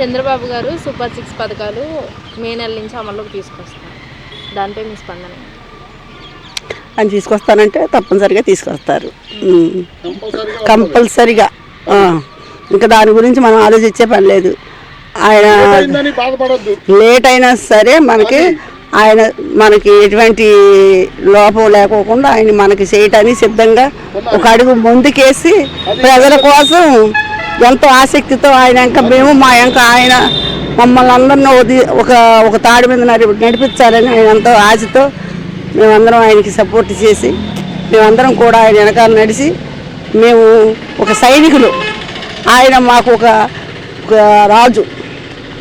చంద్రబాబు గారు super six పథకాలు మే నెల నుంచి అమల్లోకి తీసుకొస్తారు. దానిపై మీ స్పందన? అని తీసుకొస్తానంటే తప్పనిసరిగా తీసుకొస్తారు. కంపల్సరిగా. ఇంకా దాని గురించి మనం ఆలోచించే పని లేదు. ఆయన లేట్ అయినా సరే మనకి ఆయన మనకి ఎటువంటి లోపం లేకోకుండా ఆయన మనకి చేయటానికి సిద్ధంగా ఒక అడుగు ముందుకేసి ప్రజల కోసం ఎంతో ఆసక్తితో ఆయన ఇంకా మేము మా ఇంకా ఆయన మమ్మల్ని అందరినీ వది- ఒక ఒక తాడి మీద నడి- నడిపించాలని ఆయన ఎంతో ఆశతో మేమందరం ఆయనకి సపోర్ట్ చేసి మేమందరం కూడా ఆయన వెనకాల నడిచి మేము ఒక సైనికులు. ఆయన మాకు ఒక రాజు.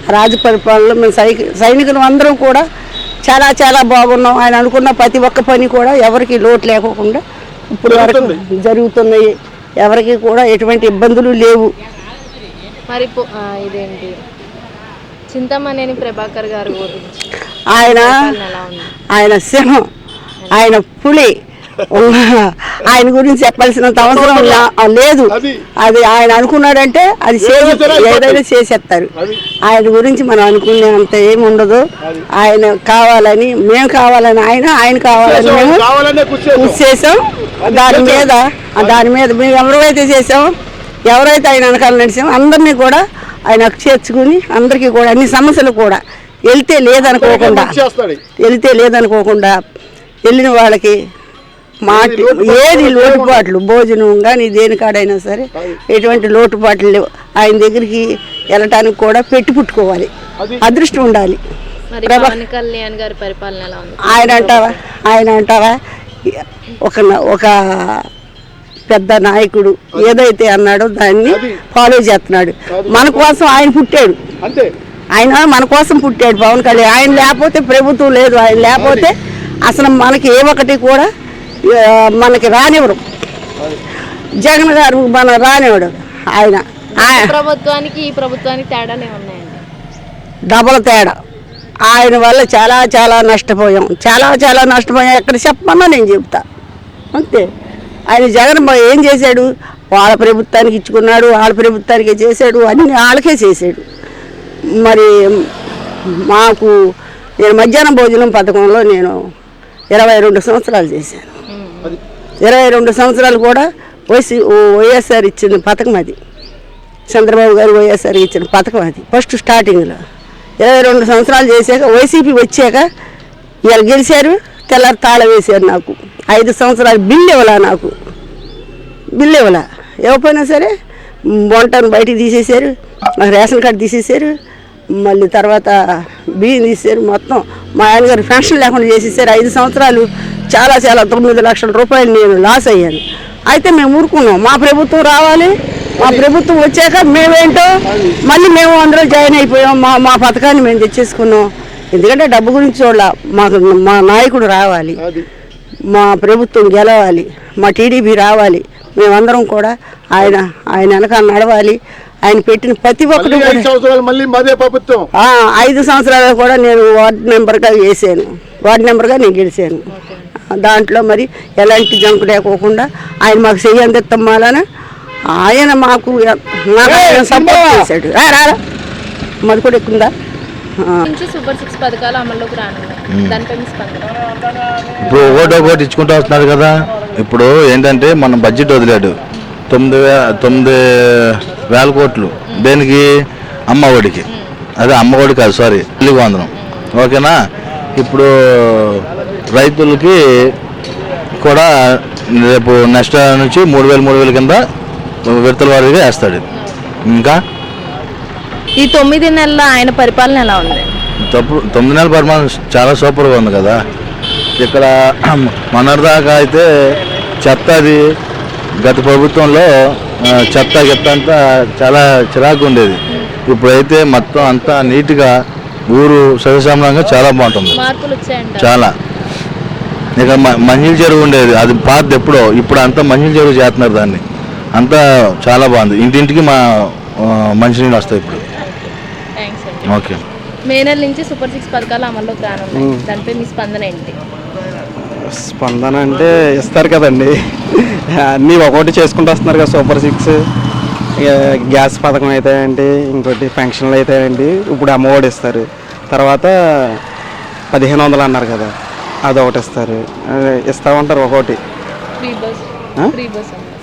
రాజు పరిపాలనలో మేము సై సైనికులు అందరం కూడా చాలా చాలా బాగున్నాం. ఆయన అనుకున్న ప్రతి ఒక్క పని కూడా ఎవరికి లోటు లేకోకుండా ఇప్పుడు వరకు జరుగుతున్నాయి. ఎవరికి కూడా ఎటువంటి ఇబ్బందులు లేవు. మరి ఇదేంటి? చింతమనేని ప్రభాకర్ గారి గురించి. ఆయన ఆయన సింహం ఆయన పులి. ఆయన గురించి చెప్పాల్సినంత అవసరం లేదు. అది. అది ఆయన అనుకున్నాడంటే అది చేసి ఏదైనా చేసేస్తారు. ఆయన గురించి మనం అనుకునేంత ఏమి ఉండదు ఆయన కావాలని మేము కావాలని ఆయన ఆయన కావాలని మేము కృషి చేసాం. దాని మీద దాని మీద మేము ఎవరైతే చేసామో ఎవరైతే ఆయన వెనకాల నడిచామో అందరినీ కూడా ఆయన చేర్చుకుని అందరికీ కూడా అన్ని సమస్యలు కూడా వెళ్తే లేదనుకోకుండా చేస్తాడు వెళితే లేదనుకోకుండా వెళ్ళిన వాళ్ళకి మాట ఏది లోటుపాట్లు భోజనం కానీ దేనికాడైనా సరే ఎటువంటి లోటుపాట్లు లేవు. ఆయన దగ్గరికి వెళ్ళటానికి కూడా పెట్టి పుట్టుకోవాలి. అదృష్టం ఉండాలి. కళ్యాణ్ గారి పరిపాలన ఆయన అంటావా? ఆయన అంటావా? ఒక ఒక పెద్ద నాయకుడు ఏదైతే అన్నాడో దాన్ని ఫాలో చేస్తున్నాడు. మన కోసం ఆయన పుట్టాడు. అంతే. ఆయన మన కోసం పుట్టాడు పవన్ కళ్యాణ్. ఆయన లేకపోతే ప్రభుత్వం లేదు. ఆయన లేకపోతే అసలు మనకి ఏ ఒక్కటి కూడా మనకి రానివ్వరు. జగన్ గారు మన రానివ్వడు. ఆయన ఆయన ప్రభుత్వానికి ఈ ప్రభుత్వానికి తేడాలు ఏమున్నాయండి డబల్ తేడా. ఆయన వల్ల చాలా చాలా నష్టపోయాం. చాలా చాలా నష్టపోయాం. ఎక్కడ చెప్పమన్నా నేను చెప్తా. అంతే. ఆయన జగన్ ఏం చేశాడు? వాళ్ళ ప్రభుత్వానికి ఇచ్చుకున్నాడు వాళ్ళ ప్రభుత్వానికి చేశాడు అన్ని వాళ్ళకే చేశాడు. మరి మాకు నేను మధ్యాహ్నం భోజనం పథకంలో నేను ఇరవై రెండు సంవత్సరాలు చేశాను. ఇరవై రెండు సంవత్సరాలు కూడా వైసీ వైఎస్ఆర్ ఇచ్చిన పథకం అది. చంద్రబాబు గారు వైఎస్ఆర్ ఇచ్చిన పథకం అది. ఫస్ట్ స్టార్టింగ్లో. ఇరవై రెండు సంవత్సరాలు చేశాక వైసీపీ వచ్చాక ఇలా గెలిచారు తెల్లారి తాళ వేశారు నాకు. ఐదు సంవత్సరాలు బిల్లు ఇవ్వలా నాకు. బిల్లు ఇవ్వలా. ఇవ్వకపోయినా సరే వంటను బయటికి తీసేశారు నాకు రేషన్ కార్డు తీసేశారు మళ్ళీ తర్వాత బియ్యం తీసేశారు మొత్తం మా ఆయనగారు పెన్షన్ లేకుండా చేసేసారు. ఐదు సంవత్సరాలు చాలా చాలా తొమ్మిది లక్షల రూపాయలు నేను లాస్ అయ్యాను. అయితే మేము ఊరుకున్నాం. మా ప్రభుత్వం రావాలి. మా ప్రభుత్వం వచ్చాక మేమేంటో మళ్ళీ మేము అందరూ జాయిన్ అయిపోయాం. మా మా పథకాన్ని మేము తెచ్చేసుకున్నాం. ఎందుకంటే డబ్బు గురించి చూడాల మాకు మా నాయకుడు రావాలి. మా ప్రభుత్వం గెలవాలి మా టీడీపీ రావాలి మేమందరం కూడా ఆయన ఆయన వెనక నడవాలి ఆయన పెట్టిన ప్రతి ఒక్కటి మళ్ళీ మదే ప్రభుత్వం. ఐదు సంవత్సరాలు కూడా నేను వార్డు మెంబర్గా చేశాను వార్డు మెంబర్గా నేను గెలిచాను. దాంట్లో మరి ఎలాంటి జంకు లేకోకుండా ఆయన మాకు చెయ్యి అందిత్తమ్మాలని ఆయన మాకు సపోర్ట్ చేశాడు. రా. మరి కూడా ఎక్కుందా. నుంచి సూపర్ సిక్స్ పథకాలు అమల్లోకి రానున్నాయి. దానిపై మీ స్పందన? ఇప్పుడు ఒకటి ఒకటి ఇచ్చుకుంటూ వస్తున్నారు కదా ఇప్పుడు ఏంటంటే మన బడ్జెట్ వదిలాడు. తొమ్మిది వే తొమ్మిది వేల కోట్లు. దేనికి? అమ్మ ఒడికి. అదే అమ్మ ఒడి కాదు సారీ తల్లి వందనం. ఓకేనా? ఇప్పుడు రైతులకి కూడా రేపు నెక్స్ట్ నుంచి మూడు వేలు మూడు వేల కింద విడతల వారీగా వేస్తాడు. ఇంకా? ఈ తొమ్మిది నెలల ఆయన పరిపాలన ఎలా ఉంది? తప్పుడు తొమ్మిది నెలల పరిమాణం చాలా సూపర్గా ఉంది కదా. ఇక్కడ మొన్నటిదాకా అయితే చెత్త అది గత ప్రభుత్వంలో చెత్త గిత్త అంతా చాలా చిరాకు ఉండేది. ఇప్పుడైతే మొత్తం అంతా నీట్గా ఊరు సరిసమానంగా చాలా బాగుంటుంది. చాలా. ఇక మ- మంచిల చెరువు ఉండేది. అది పాత ఎప్పుడో ఇప్పుడు అంతా మంచిల చెరువు చేస్తున్నారు దాన్ని. అంతా చాలా బాగుంది. ఇంటింటికి మా ఆ, మంచినీళ్ళు వస్తాయి ఇప్పుడు. ఓకే. మే నెల నుంచి సూపర్ సిక్స్ పథకాలు అమల్లోకి రానున్నాయి దానిపై మీ స్పందన ఏంటి? స్పందన అంటే ఇస్తారు కదండి. అన్నీ ఒకటి చేసుకుంటూ వస్తున్నారు కదా సూపర్ సిక్స్. గ్యాస్ పథకం అయితే ఏంటి ఇంకోటి పెన్షన్లు అయితే ఏంటి ఇప్పుడు అమ్మఒడి ఇస్తారు. తర్వాత పదిహేను వందలు అన్నారు కదా అది ఒకటి. ఇస్తారు ఇస్తూ ఉంటారు అని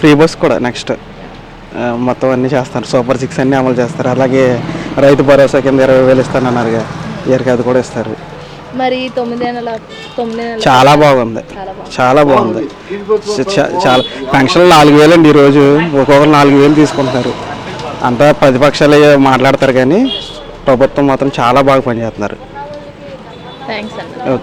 ఫ్రీ బస్ కూడా నెక్స్ట్ మొత్తం అన్నీ చేస్తారు. సూపర్ సిక్స్ అన్నీ అమలు చేస్తారు. అలాగే రైతు భరోసా కింద ఇరవై వేలు ఇస్తానన్నారుగా ఇయర్కి అది కూడా ఇస్తారు. మరి తొమ్మిది నెలల తొమ్మిది నెలల చాలా బాగుంది. చాలా బాగుంది. చ- చాలా పెన్షన్లు నాలుగు వేలు అండి ఈరోజు. ఒక్కొక్కరు నాలుగు వేలు తీసుకుంటున్నారు. అంతా ప్రతిపక్షాలు మాట్లాడతారు కానీ ప్రభుత్వం మాత్రం చాలా బాగా పనిచేస్తున్నారు. థ్యాంక్స్ అన్న